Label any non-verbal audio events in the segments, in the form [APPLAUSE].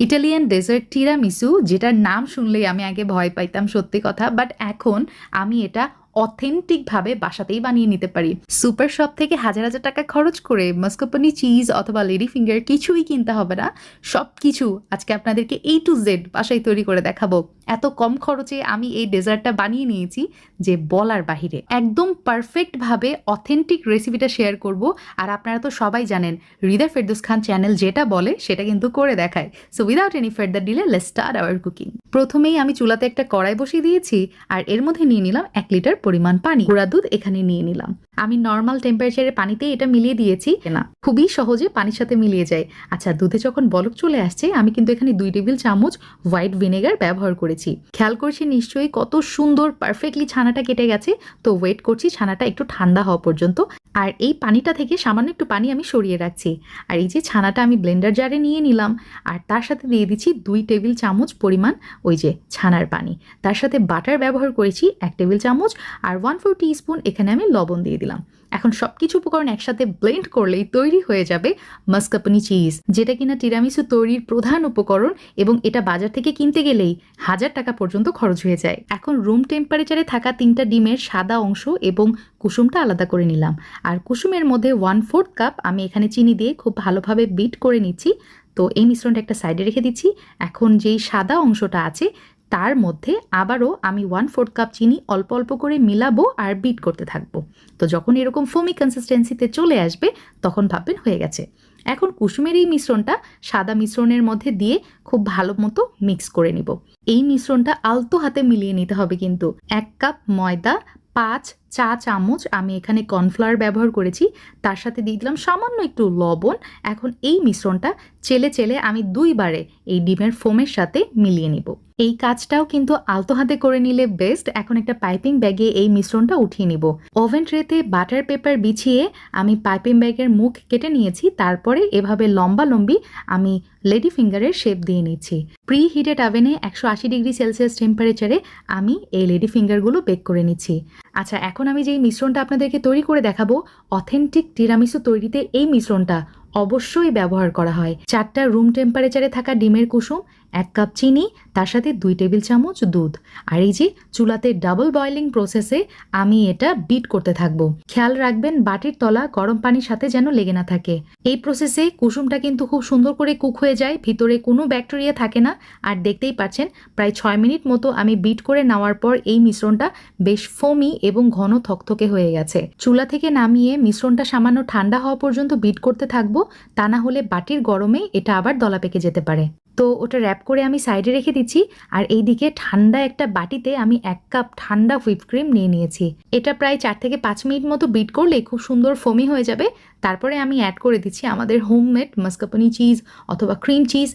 Italian dessert tiramisu যেটার নাম শুনলেই আমি আগে ভয় পাইতাম, সত্যি কথা। বাট এখন আমি এটা অথেন্টিকভাবে বাসাতেই বানিয়ে নিতে পারি। সুপার শপ থেকে হাজার হাজার টাকা খরচ করে মাস্কোপানি চিজ অথবা লেডি ফিঙ্গার কিছুই কিনতে হবে না। সব কিছু আজকে আপনাদেরকে এই টু জেড বাসায় তৈরি করে দেখাবো। এত কম খরচে আমি এই ডেজার্টটা বানিয়ে নিয়েছি যে বলার বাহিরে। একদম পারফেক্টভাবে অথেন্টিক রেসিপিটা শেয়ার করব। আর আপনারা তো সবাই জানেন, হৃদয় ফেরদুস খান চ্যানেল যেটা বলে সেটা কিন্তু করে দেখায়। So without any further delay let start our cooking প্রথমেই আমি চুলাতে একটা কড়াই বসিয়ে দিয়েছি, আর এর মধ্যে নিয়ে নিলাম এক লিটার পরিমাণ পানি। গুঁড়া দুধ এখানে নিয়ে নিলাম। আমি নর্মাল টেম্পারেচারের পানিতেই এটা মিলিয়ে দিয়েছি। না খুবই সহজে পানির সাথে মিলিয়ে যায়। আচ্ছা দুধে যখন বলক চলে আসছে আমি কিন্তু এখানে দুই টেবিল চামচ হোয়াইট ভিনেগার ব্যবহার করেছি। খেয়াল করছি নিশ্চয়ই কত সুন্দর পারফেক্টলি ছানাটা কেটে গেছে। তো ওয়েট করছি ছানাটা একটু ঠান্ডা হওয়া পর্যন্ত। আর এই পানিটা থেকে সামান্য একটু পানি আমি সরিয়ে রাখছি। আর এই যে ছানাটা আমি ব্লেন্ডার জারে নিয়ে নিলাম। আর তার সাথে দিয়ে দিচ্ছি দুই টেবিল চামচ পরিমাণ ওই যে ছানার পানি। তার সাথে বাটার ব্যবহার করেছি এক টেবিল চামচ। আর ওয়ান ফোর স্পুন এখানে আমি লবণ দিয়ে দিলাম। এখন সব কিছু উপকরণ একসাথে ব্লেন্ড করলেই তৈরি হয়ে যাবে মাস্কাপনি চিজ যেটা কিনা টিরামিসু তৈরির প্রধান উপকরণ এবং এটা বাজার থেকে কিনতে গেলেই হাজার টাকা পর্যন্ত খরচ হয়ে যায়। এখন রুম টেম্পারেচারে থাকা তিনটা ডিমের সাদা অংশ এবং কুসুমটা আলাদা করে নিলাম। আর কুসুমের মধ্যে ওয়ান ফোর্থ কাপ আমি এখানে চিনি দিয়ে খুব ভালোভাবে বিট করে নিচ্ছি। তো এই মিশ্রণটা একটা সাইডে রেখে দিচ্ছি। এখন যেই সাদা অংশটা আছে তার মধ্যে আবারও আমি ওয়ান ফোর্থ কাপ চিনি অল্প অল্প করে মিলাবো আর বিট করতে থাকব। তো যখন এরকম ফোমি কনসিস্টেন্সিতে চলে আসবে, তখন ভাববেন হয়ে গেছে। এখন কুসুমের এই মিশ্রণটা সাদা মিশ্রণের মধ্যে দিয়ে খুব ভালো মতো মিক্স করে নিব। এই মিশ্রণটা আলতো হাতে মিলিয়ে নিতে হবে কিন্তু। এক কাপ ময়দা, পাঁচ চা চামচ, আমি এখানে কর্নফ্লাওয়ার ব্যবহার করেছি। তার সাথে দিয়ে দিলাম সামান্য একটু লবণ। এখন এই মিশ্রণটা চেলে চেলে আমি দুইবারে এই ডিমের ফোমের সাথে মিলিয়ে নিব। এই কাজটাও কিন্তু আলতো হাতে করে নিলে বেস্ট এখন একটা পাইপিং ব্যাগে এই মিশ্রণটা উঠিয়ে নিব। ওভেন ট্রেতে বাটার পেপার বিছিয়ে আমি পাইপিং ব্যাগের মুখ কেটে নিয়েছি। তারপরে এভাবে লম্বা লম্বি আমি লেডি ফিঙ্গারের শেপ দিয়ে নিচ্ছি। প্রি হিটেড আভেনে একশো আশি ডিগ্রি সেলসিয়াস টেম্পারেচারে আমি এই লেডি ফিঙ্গারগুলো বেক করে নিচ্ছি। আচ্ছা এখন আমি যেই মিশ্রণটা আপনাদেরকে তৈরি করে দেখাবো অথেন্টিক টিরামিসু তৈরিতে এই মিশ্রণটা অবশ্যই ব্যবহার করা হয়। চারটা রুম টেম্পারেচারে থাকা ডিমের কুসুম এক কাপ চিনি, তার সাথে দুই টেবিল চামচ দুধ। আর এই যে চুলাতে ডাবল বয়লিং প্রসেসে আমি এটা বিট করতে থাকব। খেয়াল রাখবেন বাটির তলা গরম পানির সাথে যেন লেগে না থাকে। এই প্রসেসে কুসুমটা কিন্তু খুব সুন্দর করে কুক হয়ে যায়, ভিতরে কোনো ব্যাকটেরিয়া থাকে না। আর দেখতেই পাচ্ছেন প্রায় ছয় মিনিট মতো আমি বিট করে নেওয়ার পর এই মিশ্রণটা বেশ ফোমি এবং ঘন থকথকে হয়ে গেছে। চুলা থেকে নামিয়ে মিশ্রণটা সামান্য ঠান্ডা হওয়া পর্যন্ত বিট করতে থাকব, তা না হলে বাটির গরমে এটা আবার দলা পেকে যেতে পারে। তো ওটা র্যাপ করে আমি সাইডে রেখে দিচ্ছি, আর এইদিকে ঠান্ডা একটা বাটিতে আমি এক কাপ ঠান্ডা হুইপ ক্রিম নিয়ে নিয়েছি। এটা প্রায় চার থেকে পাঁচ মিনিট মতো বিট করলে খুব সুন্দর ফোমি হয়ে যাবে। তারপরে আমি অ্যাড করে দিচ্ছি আমাদের হোমমেড মাস্কাপনি চিজ অথবা ক্রিম চিজ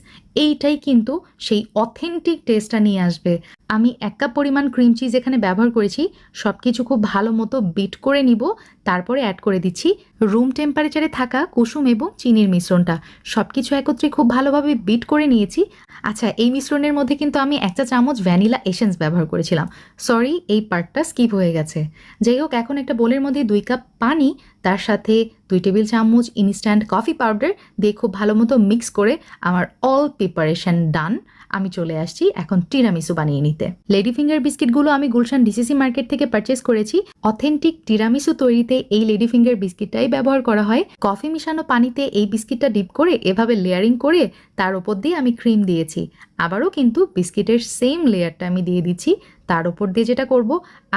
এইটাই কিন্তু সেই অথেন্টিক টেস্টটা নিয়ে আসবে। আমি এক কাপ পরিমাণ ক্রিম চিজ এখানে ব্যবহার করেছি। সব কিছু খুব ভালো মতো বিট করে নিব। তারপরে অ্যাড করে দিচ্ছি রুম টেম্পারেচারে থাকা কুসুম এবং চিনির মিশ্রণটা। সব কিছু একত্রে খুব ভালোভাবে বিট করে নিয়েছি। আচ্ছা এই মিশ্রণের মধ্যে কিন্তু আমি একটা চামচ ভ্যানিলা এসেন্স ব্যবহার করেছিলাম। সরি এই পার্টটা স্কিপ হয়ে গেছে। যাই হোক, এখন একটা বোলের মধ্যে দুই কাপ পানি, তার সাথে দুই টেবিল চামচ ইনস্ট্যান্ট কফি পাউডার দিয়ে খুব ভালো মতো মিক্স করে আমার অল প্রিপারেশন ডান আমি চলে আসছি এখন টিরামিসু বানিয়ে নিতে। লেডি ফিঙ্গার বিস্কিটগুলো আমি গুলশান ডিসিসি মার্কেট থেকে পারচেস করেছি। অথেন্টিক টিরামিসু তৈরিতে এই লেডি ফিঙ্গার বিস্কিটটাই ব্যবহার করা হয়। কফি মিশানো পানিতে এই বিস্কিটটা ডিপ করে এভাবে লেয়ারিং করে তার ওপর দিয়ে আমি ক্রিম দিয়েছি। আবারও কিন্তু বিস্কিটের সেম লেয়ারটা আমি দিয়ে দিচ্ছি। তার উপর দিয়ে যেটা করব,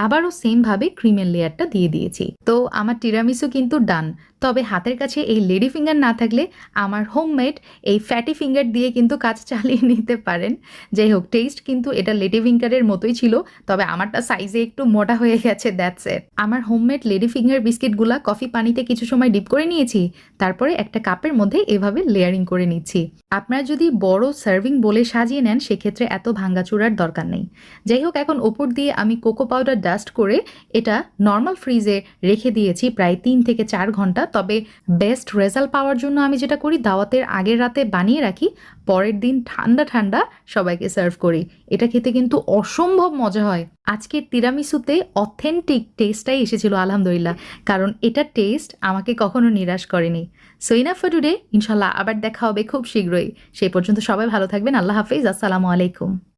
আবারও সেমভাবে ক্রিমের লেয়ারটা দিয়ে দিয়েছি। তো আমার টিরামিসু কিন্তু ডান তবে হাতের কাছে এই লেডি ফিঙ্গার না থাকলে আমার হোমমেড এই ফ্যাটি ফিঙ্গার দিয়ে কিন্তু কাজ চালিয়ে [LAUGHS] নিতে পারেন। যাই হোক টেস্ট কিন্তু এটা লেডি ফিঙ্গারের মতোই ছিল, তবে আমারটা সাইজে একটু মোটা হয়ে গেছে দ্যাটস এট আমার হোমমেড লেডি ফিঙ্গার বিস্কিটগুলা কফি পানিতে কিছু সময় ডিপ করে নিয়েছি, তারপরে একটা কাপের মধ্যে এভাবে লেয়ারিং করে নিচ্ছি। আপনারা যদি বড় সার্ভিং বলে সাজিয়ে নেন, সেক্ষেত্রে এত ভাঙ্গাচুরার দরকার নেই। যাই হোক, এখন ওপর দিয়ে আমি কোকো পাউডার ডাস্ট করে এটা নর্মাল ফ্রিজে রেখে দিয়েছি প্রায় তিন থেকে চার ঘণ্টা তবে বেস্ট রেজাল্ট পাওয়ার জন্য আমি যেটা করি, দাওয়াতের আগের রাতে বানিয়ে রাখি, পরের দিন ঠান্ডা ঠান্ডা সবাইকে সার্ভ করি। এটা খেতে কিন্তু অসম্ভব মজা হয়। আজকের তিরামিসুতে অথেন্টিক টেস্টটাই এসেছিল, আলহামদুলিল্লাহ। কারণ এটা টেস্ট আমাকে কখনো নিরাশ করেনি। সো ইনাফ ফর টুডে ইনশাল্লাহ আবার দেখা হবে খুব শীঘ্রই। সেই পর্যন্ত সবাই ভালো থাকবেন। আল্লাহ হাফিজ। আসসালামু আলাইকুম।